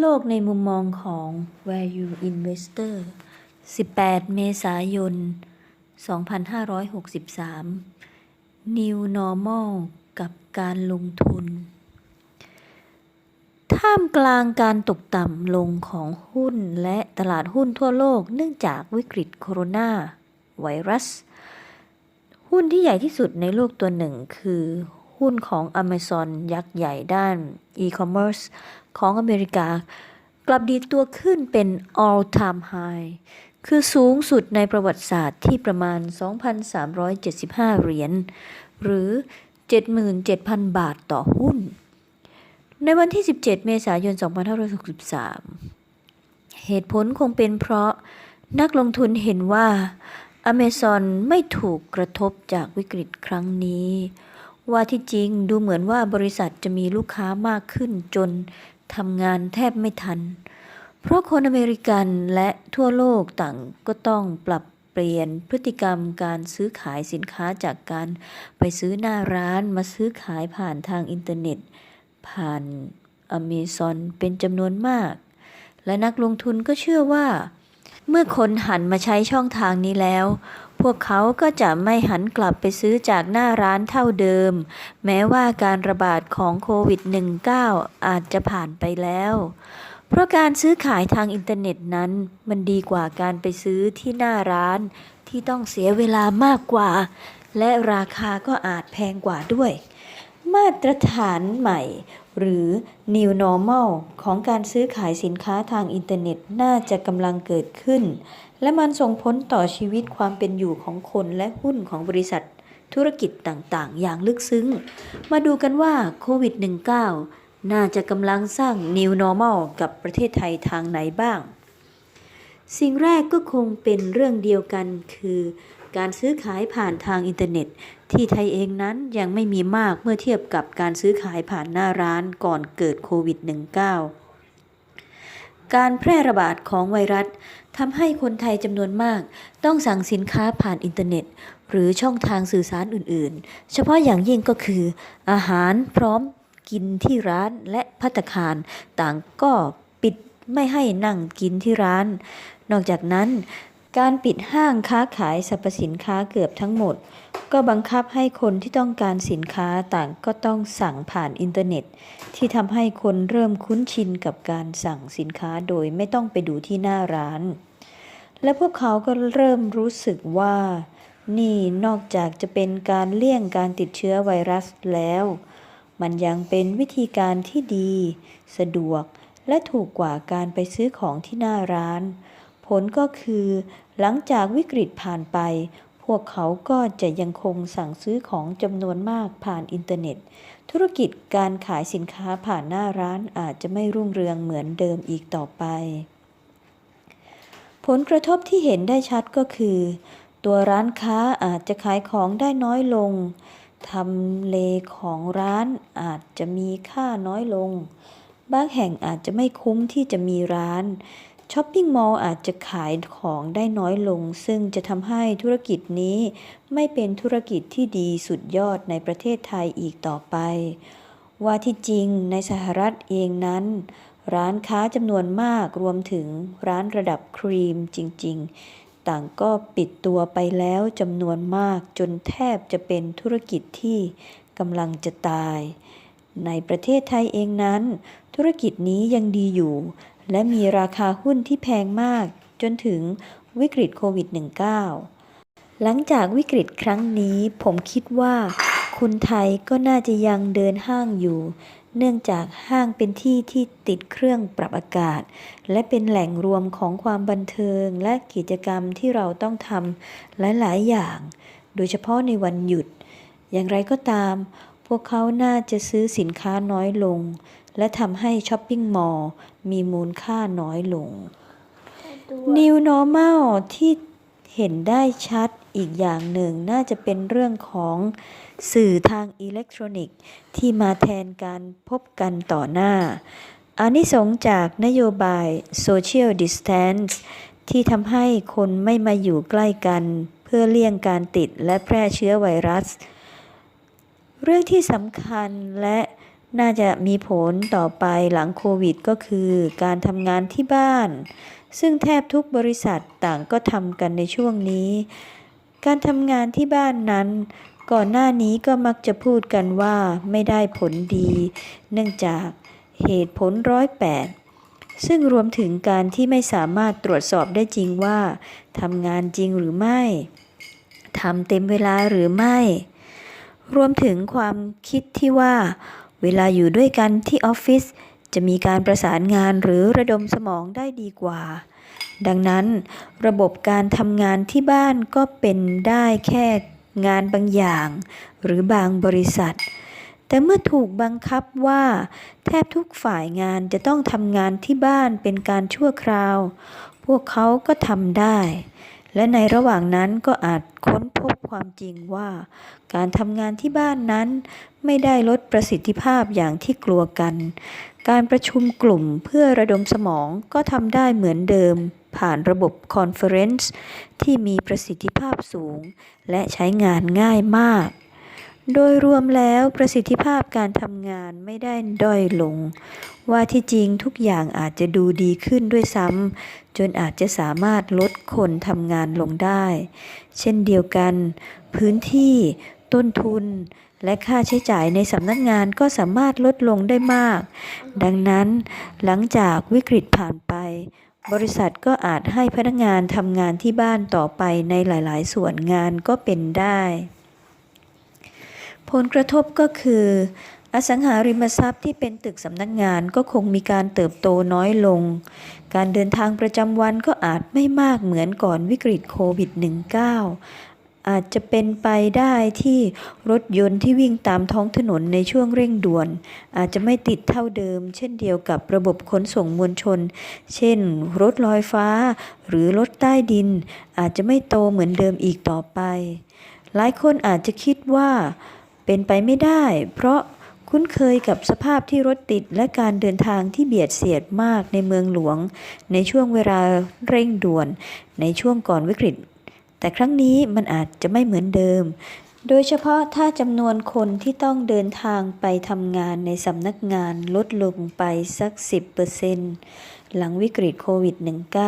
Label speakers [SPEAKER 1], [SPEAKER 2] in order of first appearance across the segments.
[SPEAKER 1] โลกในมุมมองของ Value Investor 18 เมษายน 2563 New Normal กับการลงทุน ท่ามกลางการตกต่ำลงของหุ้นและตลาดหุ้นทั่วโลกเนื่องจากวิกฤตโคโรนาไวรัส หุ้นที่ใหญ่ที่สุดในโลกตัวหนึ่งคือ หุ้นของ Amazon ยักษ์ใหญ่ด้าน e-commerce ของอเมริกา กลับดีตัวขึ้นเป็น all time high คือสูงสุดในประวัติศาสตร์ที่ประมาณ 2,375 เหรียญ หรือ 77,000 บาทต่อหุ้น ในวันที่ 17 เมษายน 2563 เหตุผลคงเป็นเพราะนักลงทุนเห็นว่า Amazon ไม่ถูกกระทบจากวิกฤตครั้งนี้ ว่าที่จริงดูเหมือนว่าบริษัทจะมีลูกค้ามากขึ้นจนทำงานแทบไม่ทัน เพราะคนอเมริกันและทั่วโลกต่างก็ต้องปรับเปลี่ยนพฤติกรรมการซื้อขายสินค้าจากการไปซื้อหน้าร้านมาซื้อขายผ่านทางอินเทอร์เน็ต ผ่าน Amazon เป็นจำนวนมาก และนักลงทุนก็เชื่อว่า เมื่อคนหันมาใช้ช่องทางนี้แล้ว พวกเขาก็จะไม่หันกลับไปซื้อจากหน้าร้านเท่าเดิม แม้ว่าการระบาดของโควิด -19 อาจจะผ่านไปแล้ว เพราะการซื้อขายทางอินเทอร์เน็ตนั้น มันดีกว่าการไปซื้อที่หน้าร้านที่ต้องเสียเวลามากกว่า และราคาก็อาจแพงกว่าด้วย มาตรฐานใหม่ หรือ New Normal ของการซื้อขายสินค้าทางอินเทอร์เน็ตน่าจะกำลังเกิดขึ้น และมันส่งผลต่อชีวิตความเป็นอยู่ของคนและหุ้นของบริษัทธุรกิจต่างๆ อย่างลึกซึ้ง มาดูกันว่าโควิด -19 น่าจะกำลังสร้าง New Normal กับประเทศไทยทางไหนบ้าง สิ่งแรกก็คงเป็นเรื่องเดียวกันคือ การซื้อขายผ่านทางอินเทอร์เน็ต ที่ไทยเองนั้นยังไม่มีมากเมื่อเทียบกับการซื้อขายผ่านหน้าร้านก่อนเกิดโควิด -19 การแพร่ระบาดของไวรัสทำให้คนไทยจำนวนมาก ต้องสั่งสินค้าผ่านอินเทอร์เน็ต หรือช่องทางสื่อสารอื่นๆ เฉพาะอย่างยิ่งก็คือ อาหารพร้อมกินที่ร้านและพัตคาร ต่างก็ปิดไม่ให้นั่งกินที่ร้าน นอกจากนั้น การปิดห้างค้าขายสรรพสินค้าเกือบทั้งหมด ก็บังคับให้คนที่ต้องการสินค้าต่างก็ต้องสั่งผ่านอินเทอร์เน็ต ที่ทำให้คนเริ่มคุ้นชินกับการสั่งสินค้าโดยไม่ต้องไปดูที่หน้าร้าน และพวกเขาก็เริ่มรู้สึกว่า นี่นอกจากจะเป็นการเลี่ยงการติดเชื้อไวรัสแล้ว มันยังเป็นวิธีการที่ดี สะดวกและถูกกว่าการไปซื้อของที่หน้าร้าน ผลก็คือ หลังจากวิกฤตผ่านไป พวกเขาก็จะยังคงสั่งซื้อของจำนวนมากผ่านอินเทอร์เน็ต ธุรกิจการขายสินค้าผ่านหน้าร้านอาจจะไม่รุ่งเรืองเหมือนเดิมอีกต่อไป ผลกระทบที่เห็นได้ชัดก็คือ ตัวร้านค้าอาจจะขายของได้น้อยลงทำเลของร้านอาจจะมีค่าน้อยลง บางแห่งอาจจะไม่คุ้มที่จะมีร้าน ช้อปปิ้งมอลล์อาจจะขายของได้น้อยลง ซึ่งจะทำให้ธุรกิจนี้ไม่เป็นธุรกิจที่ดีสุดยอดในประเทศไทยอีกต่อไป ว่าที่จริงในสหรัฐเองนั้น ร้านค้าจำนวนมากรวมถึงร้านระดับครีมจริง ๆ ต่างก็ปิดตัวไปแล้วจำนวนมากจนแทบจะเป็นธุรกิจที่กำลังจะตาย ในประเทศไทยเองนั้น ธุรกิจนี้ยังดีอยู่ และมีราคาหุ้นที่แพงมากจนถึงวิกฤตโควิด -19 หลังจากวิกฤตครั้งนี้ผมคิดว่า คนไทยก็น่าจะยังเดินห้างอยู่ เนื่องจากห้างเป็นที่ที่ติดเครื่องปรับอากาศ และเป็นแหล่งรวมของความบันเทิงและกิจกรรมที่เราต้องทำหลาย ๆ อย่าง โดยเฉพาะในวันหยุด อย่างไรก็ตาม พวกเขาน่าจะซื้อสินค้าน้อยลง และทำให้ช้อปปิ้งมอลล์มีมูลค่าน้อยลง New Normal ที่เห็นได้ชัดอีกอย่างหนึ่งน่าจะเป็นเรื่องของสื่อทางอิเล็กทรอนิกส์ ที่มาแทนการพบกันต่อหน้าอานิสงส์จากนโยบาย Social Distance ที่ทำให้คนไม่มาอยู่ใกล้กัน เพื่อเลี่ยงการติดและแพร่เชื้อไวรัส เรื่องที่สำคัญและ น่าจะมีผลต่อไปหลังโควิดก็คือการทำงานที่บ้าน ซึ่งแทบทุกบริษัทต่างก็ทำกันในช่วงนี้ การทำงานที่บ้านนั้น ก่อนหน้านี้ก็มักจะพูดกันว่าไม่ได้ผลดี เนื่องจากเหตุผลร้อยแปดซึ่งรวมถึงการที่ไม่สามารถตรวจสอบได้จริงว่าทำงานจริงหรือไม่ทำเต็มเวลาหรือไม่ รวมถึงความคิดที่ว่า เวลาอยู่ด้วยกันที่ออฟฟิศจะมีการประสานงานหรือระดมสมองได้ดีกว่า ดังนั้น ระบบการทำงานที่บ้านก็เป็นได้แค่งานบางอย่าง หรือบางบริษัท แต่เมื่อถูกบังคับว่า แทบทุกฝ่ายงานจะต้องทำงานที่บ้านเป็นการชั่วคราว พวกเขาก็ทำได้ และในระหว่างนั้นก็อาจค้นพบความจริงว่า การทำงานที่บ้านนั้น ไม่ได้ลดประสิทธิภาพอย่างที่กลัวกัน การประชุมกลุ่มเพื่อระดมสมองก็ทำได้เหมือนเดิม ผ่านระบบคอนเฟอเรนซ์ที่มีประสิทธิภาพสูง และใช้งานง่ายมาก โดยรวมแล้วประสิทธิภาพการทำงานไม่ได้ด้อยลง ว่าที่จริงทุกอย่างอาจจะดูดีขึ้นด้วยซ้ำจนอาจจะสามารถลดคนทำงานลงได้ เช่นเดียวกัน พื้นที่ต้นทุน และค่าใช้จ่ายในสำนักงานก็สามารถลดลงได้มาก ดังนั้นหลังจากวิกฤตผ่านไป บริษัทก็อาจให้พนักงานทำงานที่บ้านต่อไปในหลาย ๆ ส่วนงานก็เป็นได้ ผลกระทบก็คือ อสังหาริมทรัพย์ที่เป็นตึกสำนักงานก็คงมีการเติบโตน้อยลง การเดินทางประจำวันก็อาจไม่มากเหมือนก่อนวิกฤตโควิด -19 อาจจะเป็นไปได้ที่รถยนต์ที่วิ่งตามท้องถนนในช่วงเร่งด่วน อาจจะไม่ติดเท่าเดิม เช่นเดียวกับระบบขนส่งมวลชน เช่น รถลอยฟ้า หรือรถใต้ดิน อาจจะไม่โตเหมือนเดิมอีกต่อไป หลายคนอาจจะคิดว่า เป็นไปไม่ได้ เพราะคุ้นเคยกับสภาพที่รถติดและการเดินทางที่เบียดเสียดมากในเมืองหลวง ในช่วงเวลาเร่งด่วน ในช่วงก่อนวิกฤต แต่ครั้งนี้มันอาจจะไม่เหมือนเดิม โดยเฉพาะถ้าจำนวนคนที่ต้องเดินทางไปทำงานในสำนักงานลดลงไปสัก 10%หลังวิกฤตโควิด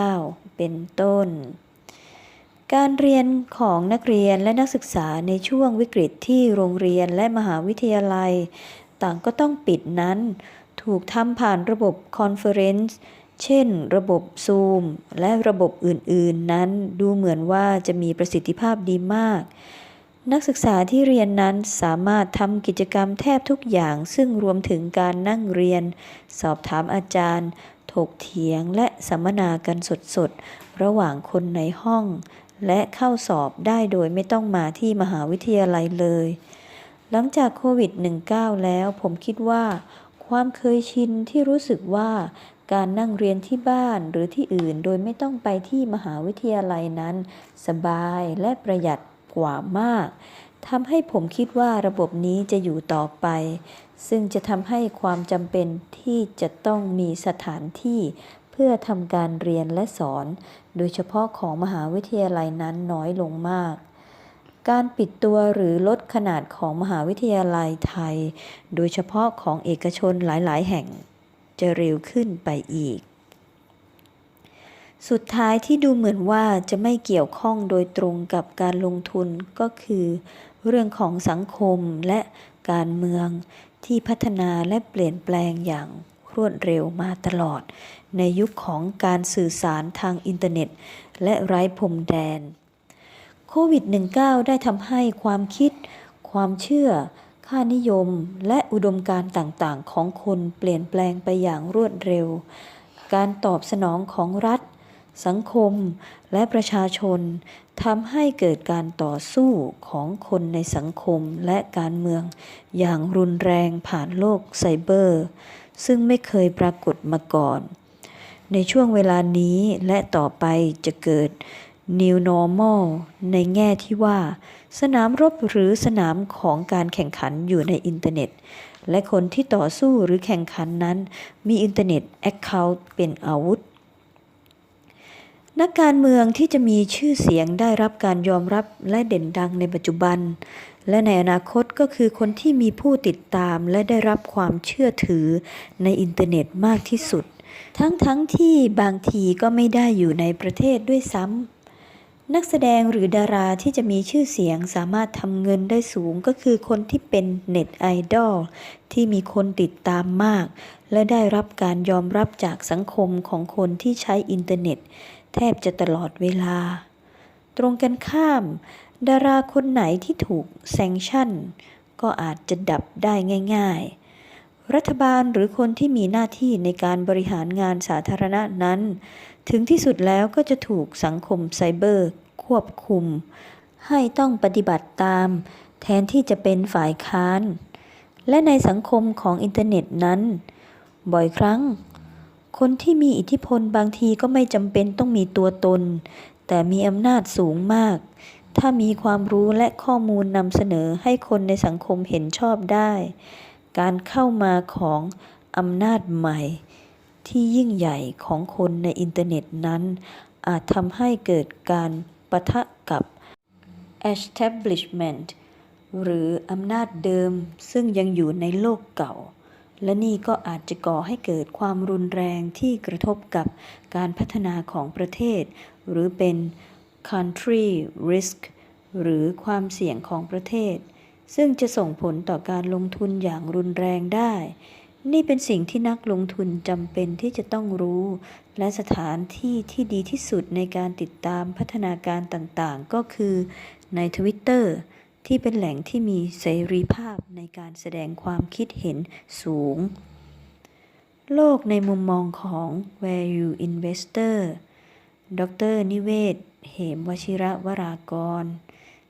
[SPEAKER 1] -19 เป็นต้น การเรียนของนักเรียนและนักศึกษาในช่วงวิกฤตที่โรงเรียนและมหาวิทยาลัย ต่างก็ต้องปิดนั้น ถูกทำผ่านระบบคอนเฟอเรนซ์เช่น ระบบ Zoom และระบบอื่นๆ นั้นดูเหมือนว่าจะมีประสิทธิภาพดีมาก นักศึกษาที่เรียนนั้นสามารถทำกิจกรรมแทบทุกอย่าง ซึ่งรวมถึงการนั่งเรียน สอบถามอาจารย์ ถกเถียงและสัมมนากันสดๆ ระหว่างคนในห้อง และเข้าสอบได้โดยไม่ต้องมาที่มหาวิทยาลัยเลย หลังจากโควิด -19 แล้วผมคิดว่า ความเคยชินที่รู้สึกว่าการนั่งเรียนที่บ้านหรือที่อื่นโดยไม่ต้องไปที่มหาวิทยาลัยนั้น สบายและประหยัดกว่ามากทำให้ผมคิดว่าระบบนี้จะอยู่ต่อไป ซึ่งจะทำให้ความจำเป็นที่จะต้องมีสถานที่ พื่อทำการเรียนและสอน โดยเฉพาะของมหาวิทยาลัยนั้นน้อยลงมาก การปิดตัวหรือลดขนาดของมหาวิทยาลัยไทย โดยเฉพาะของเอกชนหลาย ๆ แห่งจะเร็วขึ้นไปอีก สุดท้ายที่ดูเหมือนว่าจะไม่เกี่ยวข้องโดยตรงกับการลงทุนก็คือ เรื่องของสังคมและการเมืองที่พัฒนาและเปลี่ยนแปลงอย่าง รวดเร็วมาตลอด ในยุคของการสื่อสารทางอินเทอร์เน็ต และไร้พรมแดน โควิด -19 ได้ทำให้ความคิด ความเชื่อ ค่านิยม และอุดมการณ์ต่างๆ ของคนเปลี่ยนแปลงไปอย่างรวดเร็ว การตอบสนองของรัฐ สังคม และประชาชนทำให้เกิดการต่อสู้ของคนในสังคมและการเมือง อย่างรุนแรงผ่านโลกไซเบอร์ ซึ่งไม่เคยปรากฏมาก่อน ในช่วงเวลานี้และต่อไปจะเกิด New Normal ในแง่ที่ว่า สนามรบหรือสนามของการแข่งขันอยู่ในอินเทอร์เน็ต และคนที่ต่อสู้หรือแข่งขันนั้น มีอินเทอร์เน็ตแอคเคาท์เป็นอาวุธ นักการเมืองที่จะมีชื่อเสียงได้รับการยอมรับและเด่นดังในปัจจุบัน และในอนาคตก็คือคนที่มีผู้ติดตามและได้รับความเชื่อถือในอินเทอร์เน็ตมากที่สุด ทั้งๆทที่บางทีก็ไม่ได้อยู่ในประเทศด้วยซ้ำนักแสดงหรือดาราที่จะมีชื่อเสียงสามารถทำเงินได้สูงก็คือคนที่เป็นเน็ตไอดอลที่มีคนติดตามมาก และได้รับการยอมรับจากสังคมของคนที่ใช้อินเทอร์เน็ต แทบจะตลอดเวลา ตรงกันข้าม ดาราคนไหนที่ถูกแซงชั่น ก็อาจจะดับได้ง่าย ๆ รัฐบาลหรือคนที่มีหน้าที่ในการบริหารงานสาธารณะนั้น ถึงที่สุดแล้วก็จะถูกสังคมไซเบอร์ ควบคุม ให้ต้องปฏิบัติตาม แทนที่จะเป็นฝ่ายค้าน และในสังคมของอินเทอร์เน็ตนั้น บ่อยครั้ง คนที่มีอิทธิพลบางทีก็ไม่จำเป็นต้องมีตัวตน แต่มีอำนาจสูงมาก ถ้ามีความรู้และข้อมูลนำเสนอให้คนในสังคมเห็นชอบได้ การเข้ามาของอำนาจใหม่ ที่ยิ่งใหญ่ของคนในอินเทอร์เน็ตนั้น อาจทำให้เกิดการปะทะกับ establishment หรืออำนาจเดิมซึ่งยังอยู่ในโลกเก่า และนี่ก็อาจจะก่อให้เกิดความรุนแรงที่กระทบกับการพัฒนาของประเทศ หรือเป็น country risk หรือความเสี่ยงของประเทศ ซึ่งจะส่งผลต่อการลงทุนอย่างรุนแรงได้ นี่เป็นสิ่งที่นักลงทุนจำเป็นที่จะต้องรู้ และสถานที่ที่ดีที่สุดในการติดตามพัฒนาการต่างๆ ก็คือใน Twitter ที่เป็นแหล่งที่มีเสรีภาพในการแสดงความคิดเห็นสูง โลกในมุมมองของ Value Investor ดรนิเวศ เหมวชิระวรากร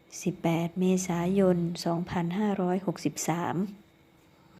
[SPEAKER 1] 18 เมษายน 2563